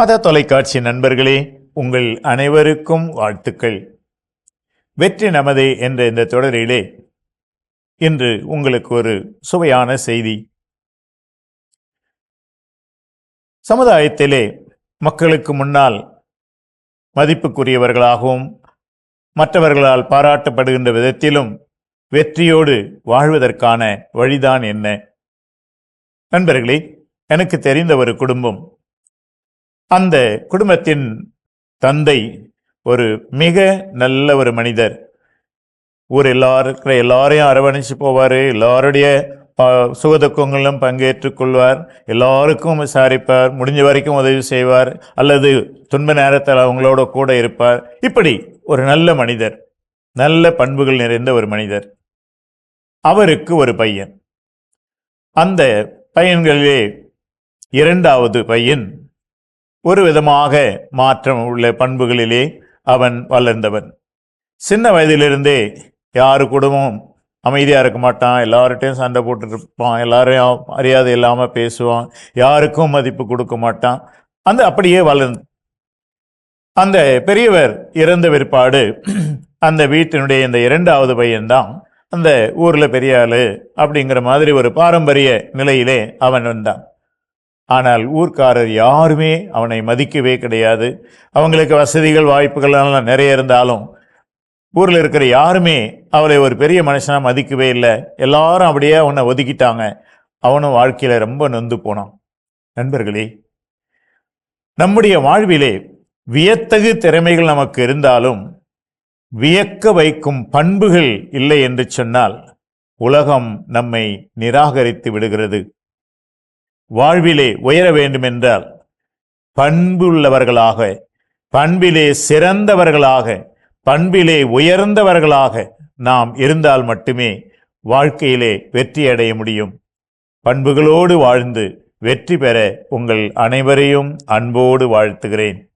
மத தொலைக்காட்சி நண்பர்களே உங்கள் அனைவருக்கும் வாழ்த்துக்கள். வெற்றி நமதே என்ற இந்த தொடரிலே இன்று உங்களுக்கு ஒரு சுவையான செய்தி. சமுதாயத்திலே மக்களுக்கு முன்னால் மதிப்புக்குரியவர்களாகவும் மற்றவர்களால் பாராட்டப்படுகின்ற விதத்திலும் வெற்றியோடு வாழ்வதற்கான வழிதான் என்ன? நண்பர்களே எனக்கு தெரிந்த ஒரு குடும்பம். அந்த குடும்பத்தின் தந்தை ஒரு மிக நல்ல ஒரு மனிதர். ஊர் எல்லாரும் இருக்கிற எல்லாரையும் அரவணைச்சு போவார். எல்லாருடைய ப- சுகதுக்கங்களிலும் பங்கேற்றுக் கொள்வார். எல்லாருக்கும் விசாரிப்பார். முடிஞ்ச வரைக்கும் உதவி செய்வார். அல்லது துன்ப நேரத்தில் அவங்களோட கூட இருப்பார். இப்படி ஒரு நல்ல மனிதர். நல்ல பண்புகள் நிறைந்த ஒரு மனிதர். அவருக்கு ஒரு பையன். அந்த பையன்களிலே இரண்டாவது பையன் ஒரு விதமாக மாற்றம் உள்ள பண்புகளிலே அவன் வளர்ந்தவன். சின்ன வயதிலிருந்தே யாரு கூடவும் அமைதியாக இருக்க மாட்டான். எல்லார்கிட்டையும் சண்டை போட்டுருப்பான் இருப்பான் எல்லாரையும் மரியாதை இல்லாமல் பேசுவான். யாருக்கும் மதிப்பு கொடுக்க மாட்டான். அந்த அப்படியே வளர்ந்து அந்த பெரியவர் இறந்த பிற்பாடு அந்த வீட்டினுடைய இந்த இரண்டாவது பையன்தான் அந்த ஊரில் பெரிய அப்படிங்கிற மாதிரி ஒரு பாரம்பரிய நிலையிலே அவன் வந்தான். ஆனால் ஊர்க்காரர் யாருமே அவனை மதிக்கவே கிடையாது. அவங்களுக்கு வசதிகள் வாய்ப்புகள்லாம் நிறைய இருந்தாலும் ஊரில் இருக்கிற யாருமே அவளை ஒரு பெரிய மனுஷனாக மதிக்கவே இல்லை. எல்லாரும் அப்படியே அவனை ஒதுக்கிட்டாங்க. அவனும் வாழ்க்கையில் ரொம்ப நொந்து போனான். நண்பர்களே நம்முடைய வாழ்விலே வியத்தகு திறமைகள் நமக்கு இருந்தாலும் வியக்க வைக்கும் பண்புகள் இல்லை என்று சொன்னால் உலகம் நம்மை நிராகரித்து விடுகிறது. வாழ்விலே உயர வேண்டுமென்றால் பண்புள்ளவர்களாக பண்பிலே சிறந்தவர்களாக பண்பிலே உயர்ந்தவர்களாக நாம் இருந்தால் மட்டுமே வாழ்க்கையிலே வெற்றி அடைய முடியும். பண்புகளோடு வாழ்ந்து வெற்றி பெற உங்கள் அனைவரையும் அன்போடு வாழ்த்துகிறேன்.